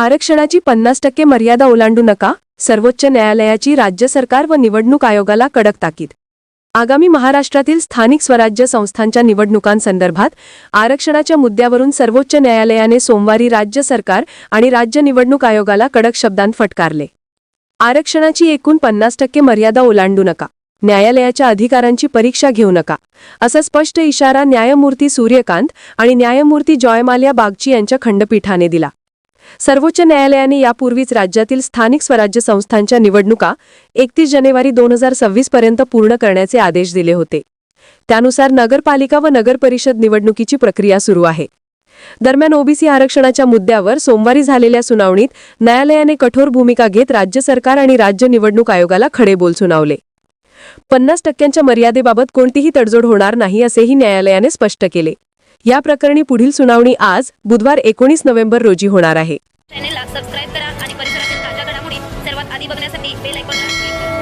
आरक्षणाची पन्नास टक्के मर्यादा ओलांडू नका सर्वोच्च न्यायालयाची राज्य सरकार व निवडणूक आयोगाला कडक ताकीद. आगामी महाराष्ट्रातील स्थानिक स्वराज्य संस्थांच्या निवडणुकांसंदर्भात आरक्षणाच्या मुद्द्यावरून सर्वोच्च न्यायालयाने सोमवारी राज्य सरकार आणि राज्य निवडणूक आयोगाला कडक शब्दांत फटकारले. आरक्षणाची एकूण पन्नास टक्के मर्यादा ओलांडू नका. न्यायालयाच्या अधिकारांची परीक्षा घेऊ नका. असा स्पष्ट इशारा न्यायमूर्ती सूर्यकांत आणि न्यायमूर्ती जॉयमाल्या बागची यांच्या खंडपीठाने दिला. सर्वोच्च न्यायालयाने यापूर्वीच राज्यातील स्थानिक स्वराज्य संस्थांच्या निवडणुका एकतीस जानेवारी दोन हजार सव्वीस पर्यंत पूर्ण करण्याचे आदेश दिले होते. त्यानुसार नगरपालिका व नगरपरिषद निवडणुकीची प्रक्रिया सुरू आहे. दरम्यान ओबीसी आरक्षणाच्या मुद्द्यावर सोमवारी झालेल्या सुनावणीत न्यायालयाने कठोर भूमिका घेत राज्य सरकार आणि राज्य निवडणूक आयोगाला खडे बोल सुनावले. पन्नास टक्क्यांच्या मर्यादेबाबत कोणतीही तडजोड होणार नाही असेही न्यायालयाने स्पष्ट केले. या प्रकरणी पुढील सुनावणी आज बुधवार एकोणीस नोव्हेंबर रोजी होणार आहे. बेल आयकॉनला क्लिक करा